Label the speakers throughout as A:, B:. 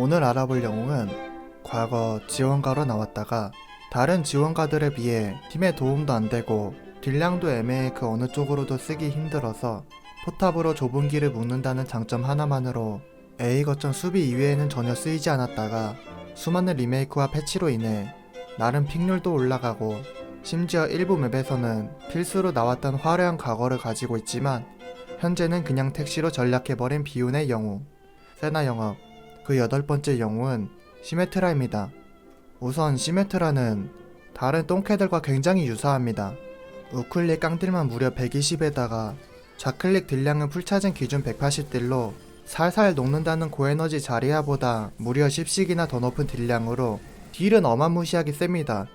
A: 오늘 알아볼 영웅은 과거 지원가로 나왔다가 다른 지원가들에 비해 팀에 도움도 안 되고 딜량도 애매해 그 어느 쪽으로도 쓰기 힘들어서 포탑으로 좁은 길을 묶는다는 장점 하나만으로 A 거점 수비 이외에는 전혀 쓰이지 않았다가 수많은 리메이크와 패치로 인해 나름 픽률도 올라가고 심지어 일부 맵에서는 필수로 나왔던 화려한 과거를 가지고 있지만 현재는 그냥 택시로 전략해버린 비운의 영웅 세나 영업 그 여덟 번째 영웅은 시메트라입니다. 우선 시메트라는 다른 똥캐들과 굉장히 유사합니다. 우클릭 깡딜만 무려 120에다가 좌클릭 딜량은 풀차징 기준 180딜로 살살 녹는다는 고에너지 자리아보다 무려 10씩이나 더 높은 딜량으로 딜은 어마무시하게 셉니다.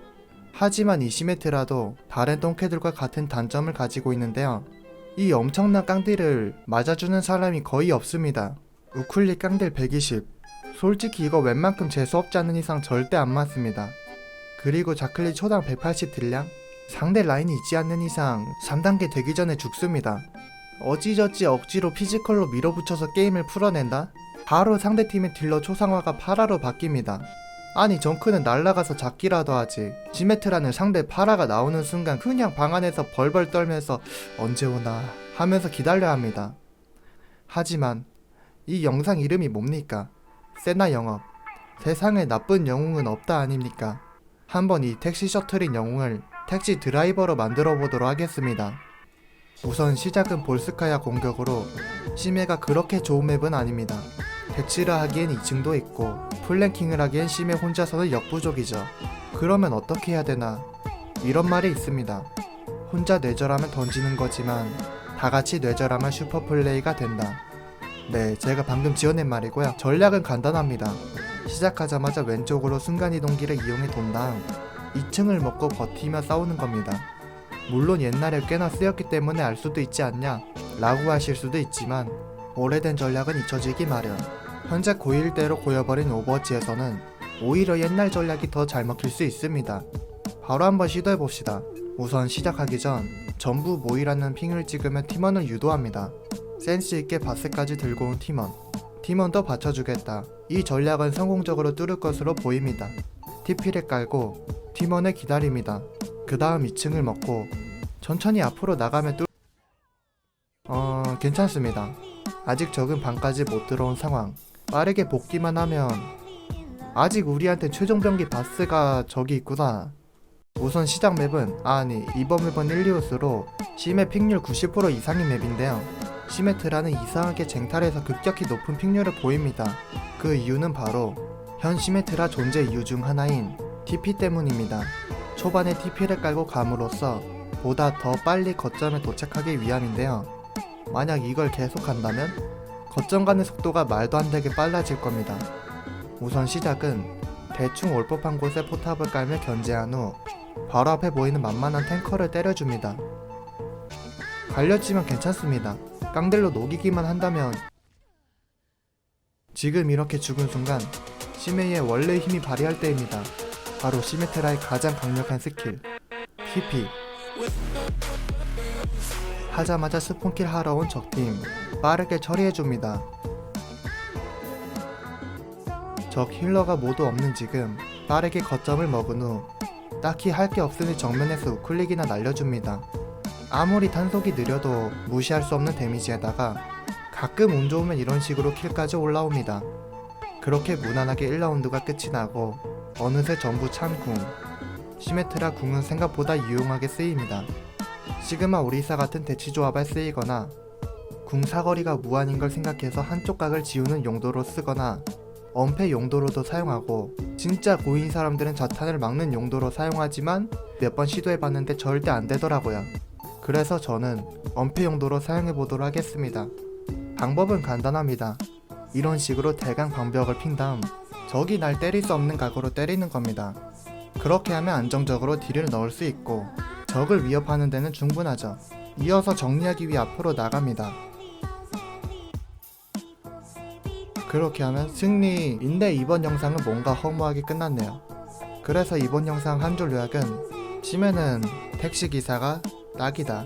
A: 하지만 이 시메트라도 다른 똥캐들과 같은 단점을 가지고 있는데요. 이 엄청난 깡딜을 맞아주는 사람이 거의 없습니다. 우클릭 깡딜 120. 솔직히 이거 웬만큼 재수없지 않은 이상 절대 안 맞습니다. 그리고 자클릭 초당 180 딜량? 상대 라인이 있지 않는 이상 3단계 되기 전에 죽습니다. 어찌저찌 억지로 피지컬로 밀어붙여서 게임을 풀어낸다? 바로 상대팀의 딜러 초상화가 파라로 바뀝니다. 아니 정크는 날라가서 잡기라도 하지 지메트라는 상대 파라가 나오는 순간 그냥 방 안에서 벌벌 떨면서 언제 오나 하면서 기다려야 합니다. 하지만 이 영상 이름이 뭡니까? 세나 영업 세상에 나쁜 영웅은 없다 아닙니까? 한번 이 택시 셔틀인 영웅을 택시 드라이버로 만들어 보도록 하겠습니다. 우선 시작은 볼스카야 공격으로 심해가 그렇게 좋은 맵은 아닙니다. 대치를 하기엔 2층도 있고 플랭킹을 하기엔 심해 혼자서는 역부족이죠. 그러면 어떻게 해야 되나? 이런 말이 있습니다. 혼자 뇌절하면 던지는 거지만 다 같이 뇌절하면 슈퍼플레이가 된다. 네, 제가 방금 지어낸 말이고요. 전략은 간단합니다. 시작하자마자 왼쪽으로 순간이동기를 이용해 돈 다음 2층을 먹고 버티며 싸우는 겁니다. 물론 옛날에 꽤나 쓰였기 때문에 알 수도 있지 않냐 라고 하실 수도 있지만 오래된 전략은 잊혀지기 마련 현재 고일대로 고여버린 오버워치에서는 오히려 옛날 전략이 더 잘 먹힐 수 있습니다 바로 한번 시도해봅시다 우선 시작하기 전 전부 모이라는 핑을 찍으면 팀원을 유도합니다 센스있게 바스까지 들고 온 팀원 팀원도 받쳐주겠다 이 전략은 성공적으로 뚫을 것으로 보입니다 TP를 깔고 팀원을 기다립니다 그 다음 2층을 먹고 천천히 앞으로 나가면 뚫... 어... 괜찮습니다. 아직 적은 방까지 못 들어온 상황. 빠르게 복귀만 하면 아직 우리한테 최종 병기 바스가 저기 있구나. 우선 시작 맵은 아니 이번 맵은 일리우스로 심해 픽률 90% 이상인 맵인데요. 시메트라는 이상하게 쟁탈에서 급격히 높은 픽률을 보입니다. 그 이유는 바로 현 시메트라 존재 이유 중 하나인 TP 때문입니다. 초반에 TP를 깔고 감으로써 보다 더 빨리 거점에 도착하기 위함인데요. 만약 이걸 계속한다면 거점 가는 속도가 말도 안 되게 빨라질 겁니다. 우선 시작은 대충 올 법한 곳에 포탑을 깔며 견제한 후 바로 앞에 보이는 만만한 탱커를 때려줍니다. 갈렸지만 괜찮습니다. 깡들로 녹이기만 한다면 지금 이렇게 죽은 순간 시메이의 원래 힘이 발휘할 때입니다. 바로 시메테라의 가장 강력한 스킬 TP 하자마자 스폰킬 하러 온 적팀 빠르게 처리해줍니다. 적 힐러가 모두 없는 지금 빠르게 거점을 먹은 후 딱히 할 게 없으니 정면에서 우클릭이나 날려줍니다 아무리 단속이 느려도 무시할 수 없는 데미지에다가 가끔 운 좋으면 이런 식으로 킬까지 올라옵니다 그렇게 무난하게 1라운드가 끝이 나고 어느새 전부 참궁. 시메트라 궁은 생각보다 유용하게 쓰입니다. 시그마 오리사 같은 대치 조합에 쓰이거나 궁 사거리가 무한인 걸 생각해서 한쪽 각을 지우는 용도로 쓰거나 엄폐 용도로도 사용하고 진짜 고인 사람들은 자탄을 막는 용도로 사용하지만 몇 번 시도해봤는데 절대 안 되더라고요. 그래서 저는 엄폐 용도로 사용해 보도록 하겠습니다. 방법은 간단합니다. 이런 식으로 대강 방벽을 핀 다음 적이 날 때릴 수 없는 각오로 때리는 겁니다. 그렇게 하면 안정적으로 딜을 넣을 수 있고 적을 위협하는 데는 충분하죠. 이어서 정리하기 위해 앞으로 나갑니다. 그렇게 하면 승리인데 이번 영상은 뭔가 허무하게 끝났네요. 그래서 이번 영상 한 줄 요약은 심해는 택시기사가 딱이다.